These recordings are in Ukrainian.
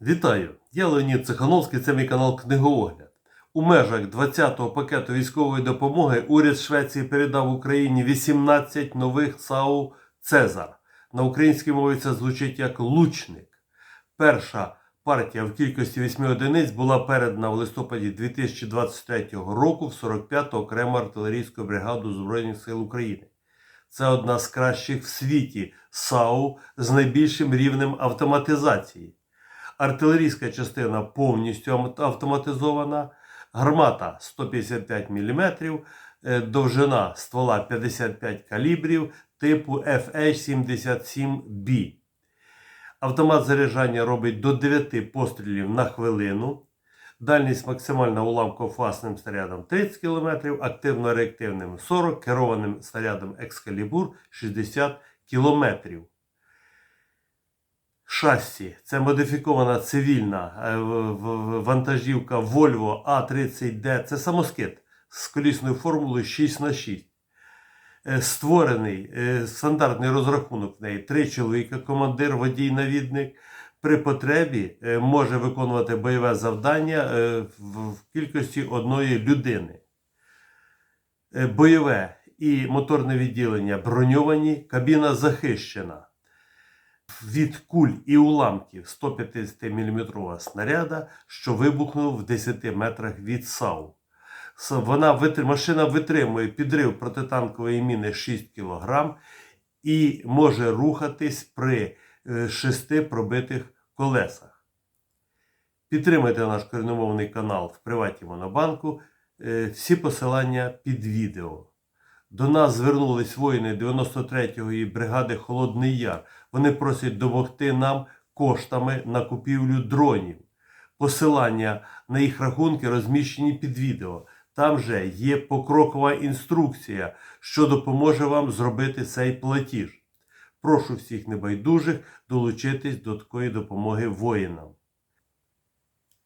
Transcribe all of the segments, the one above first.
Вітаю! Я Леонід Цихановський, це мій канал Книгоогляд. У межах 20-го пакету військової допомоги уряд Швеції передав Україні 18 нових САУ Цезар. На українській мові це звучить як лучник. Перша партія в кількості 8 одиниць була передана в листопаді 2023 року в 45-ту окрему артилерійську бригаду Збройних сил України. Це одна з кращих в світі САУ з найбільшим рівнем автоматизації. Артилерійська частина повністю автоматизована, гармата 155 мм, е, довжина ствола 55 калібрів типу FH-77B. Автомат заряджання робить до 9 пострілів на хвилину. Дальність максимальна уламково-фасним снарядом 30 км, активно-реактивним 40 керованим снарядом Excalibur 60 км. Шасі це модифікована цивільна е, вантажівка Volvo A30D. Це самоскид з колісною формулою 6х6. Е, Створений е, стандартний розрахунок в неї. Три чоловіка, командир, водій, навідник. При потребі може виконувати бойове завдання в кількості одної людини. Бойове і моторне відділення броньовані, кабіна захищена від куль і уламків 150 мм снаряда, що вибухнув в 10 метрах від САУ. Вона машина витримує підрив протитанкової міни 6 кг і може рухатись при 6 пробитих колесах. Підтримайте наш корінномовний канал в приваті Монобанку. Е, Всі посилання під відео. До нас звернулись воїни 93-ї бригади Холодний Яр. Вони просять допомогти нам коштами на купівлю дронів. Посилання на їх рахунки розміщені під відео. Там же є покрокова інструкція, що допоможе вам зробити цей платіж. Прошу всіх небайдужих долучитись до такої допомоги воїнам.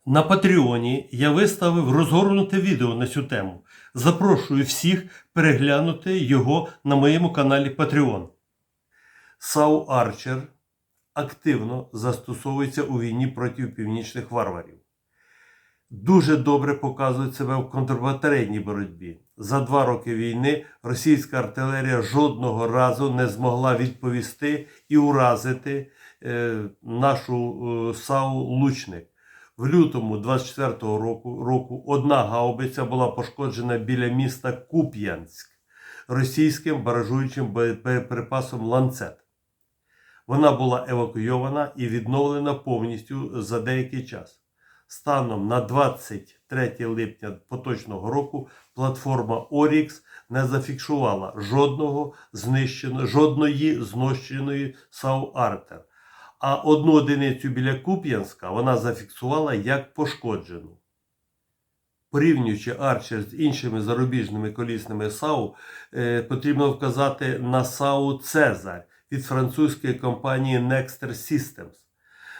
На Патреоні я виставив розгорнуте відео на цю тему. Запрошую всіх переглянути його на моєму каналі Patreon. САУ Арчер активно застосовується у війні проти північних варварів. Дуже добре показує себе в контрбатарейній боротьбі. За два роки війни російська артилерія жодного разу не змогла відповісти і уразити е, нашу е, САУ Лучник. В лютому 24-го року, року одна гаубиця була пошкоджена біля міста Куп'янськ російським баражуючим боєприпасом ланцет. Вона була евакуйована і відновлена повністю за деякий час. Станом на 23 липня поточного року платформа Orix не зафіксувала жодного знищено, жодної знищеної САУ Артер. А одну одиницю біля Куп'янська вона зафіксувала як пошкоджену. Порівнюючи Арчер з іншими зарубіжними колісними САУ, е, потрібно вказати на САУ Цезарь від французької компанії Nexter Systems.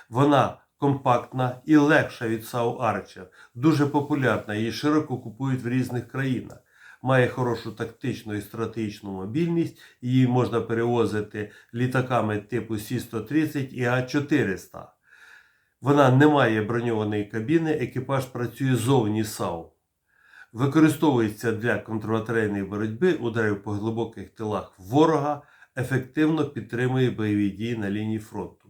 Вона компактна і легша від САУ Арчер, дуже популярна, її широко купують в різних країнах. Має хорошу тактичну і стратегічну мобільність, її можна перевозити літаками типу Сі-130 і А-400. Вона не має броньованої кабіни, екіпаж працює зовні САУ. Використовується для контрбатарейної боротьби, ударів по глибоких тилах ворога, ефективно підтримує бойові дії на лінії фронту.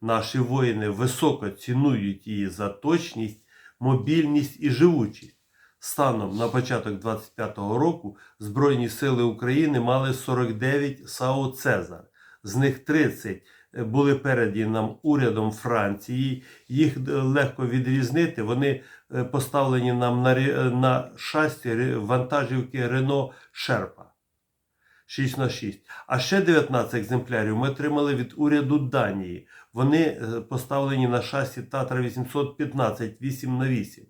Наші воїни високо цінують її за точність, мобільність і живучість. Станом на початок 25-го року Збройні сили України мали 49 САУ Цезар. З них 30 були передані нам урядом Франції. Їх е, легко відрізнити. Вони е, поставлені нам на, е, на шасті вантажівки Рено Шерпа 6 на 6. А ще 19 екземплярів ми отримали від уряду Данії. Вони поставлені на шасі Татра 815 8 на 8.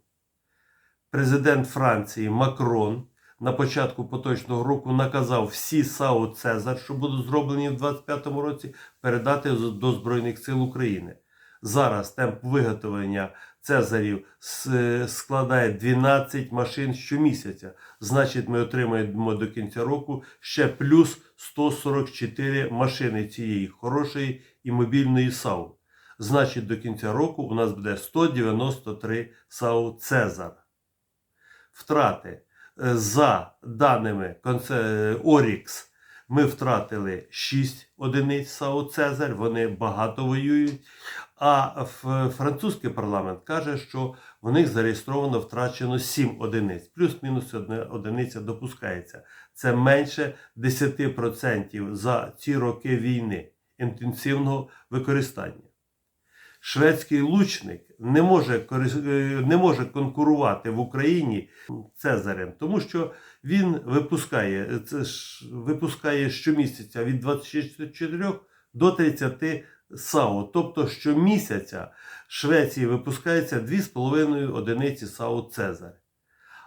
Президент Франції Макрон на початку поточного року наказав всі САУ Цезар, що будуть зроблені в 2025 році, передати до Збройних сил України. Зараз темп виготовлення Цезарів складає 12 машин щомісяця. Значить, ми отримаємо до кінця року ще плюс 144 машини цієї хорошої і мобільної САУ. Значить, до кінця року у нас буде 193 САУ Цезар. Втрати Е, за даними Орікс, ми втратили 6 одиниць САУ Цезарь, вони багато воюють. А французький парламент каже, що в них зареєстровано втрачено 7 одиниць, плюс-мінус одна одиниця допускається. Це менше 10% за ці роки війни інтенсивного використання. Шведський лучник не може, е, не може конкурувати в Україні Цезарем, тому що він випускає, це ж, випускає щомісяця від 24 до 30 САУ. Тобто щомісяця Швеції випускається 2,5 одиниці САУ Цезар.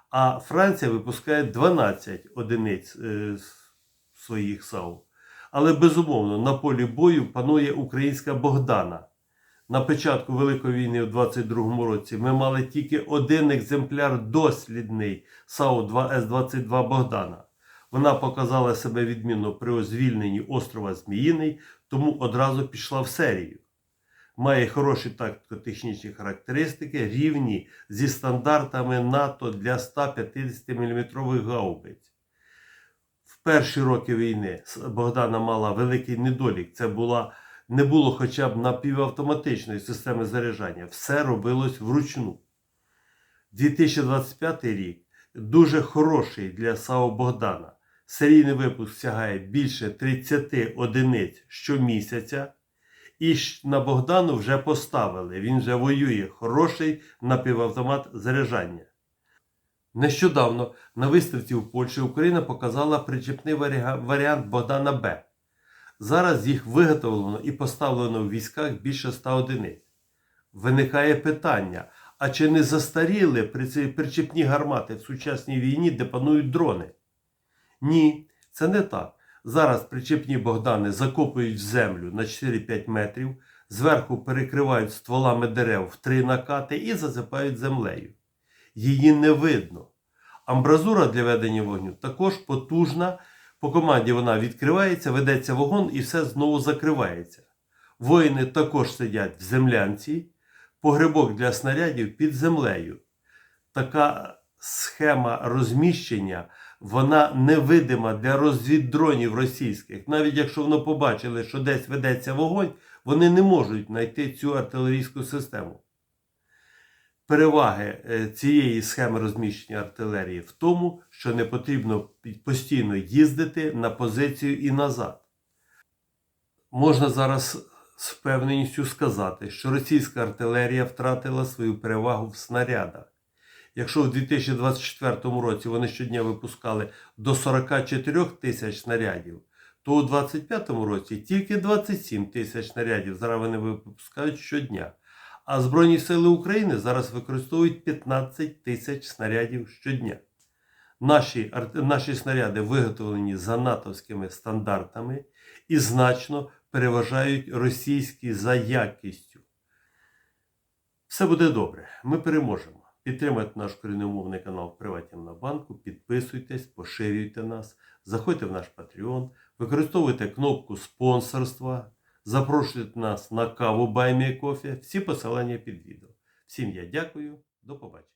А Франція випускає 12 одиниць е, своїх САУ. Але безумовно на полі бою панує українська Богдана. На початку Великої війни в 22-му році ми мали тільки один екземпляр дослідний САУ 2С-22 Богдана. Вона показала себе відмінно при звільненні острова Зміїний, тому одразу пішла в серію. Має хороші тактико-технічні характеристики, рівні зі стандартами НАТО для 150 мм гаубиць. В перші роки війни Богдана мала великий недолік. Це була не було хоча б напівавтоматичної системи заряджання. Все робилось вручну. 2025 рік дуже хороший для САУ Богдана. Серійний випуск сягає більше 30 одиниць щомісяця. І на Богдану вже поставили. Він вже воює хороший напівавтомат заряджання. Нещодавно на виставці в Польщі Україна показала причепний варіант Богдана Б. Зараз їх виготовлено і поставлено в військах більше 100 одиниць. Виникає питання: а чи не застаріли причепні гармати в сучасній війні, де панують дрони? Ні, це не так. Зараз причепні Богдани закопують в землю на 4-5 метрів, зверху перекривають стволами дерев в три накати і засипають землею. Її не видно. Амбразура для ведення вогню також потужна. По команді вона відкривається, ведеться вогонь і все знову закривається. Воїни також сидять в землянці, погребок для снарядів під землею. Така схема розміщення вона невидима для розвіддронів російських. Навіть якщо вони побачили, що десь ведеться вогонь, вони не можуть знайти цю артилерійську систему. Переваги е, цієї схеми розміщення артилерії в тому, що не потрібно постійно їздити на позицію і назад. Можна зараз з впевненістю сказати, що російська артилерія втратила свою перевагу в снарядах. Якщо в 2024 році вони щодня випускали до 44 тисяч снарядів, то у 2025 році тільки 27 тисяч снарядів зараз вони випускають щодня. А Збройні Сили України зараз використовують 15 тисяч снарядів щодня. Наші, наші снаряди виготовлені за натовськими стандартами і значно переважають російські за якістю. Все буде добре. Ми переможемо. Підтримайте наш корінномовний канал в Приваті на банку, підписуйтесь, поширюйте нас, заходьте в наш Patreon, використовуйте кнопку спонсорства, запрошуйте нас на каву Баймія Кофе. Всі посилання під відео. Всім я дякую, до побачення.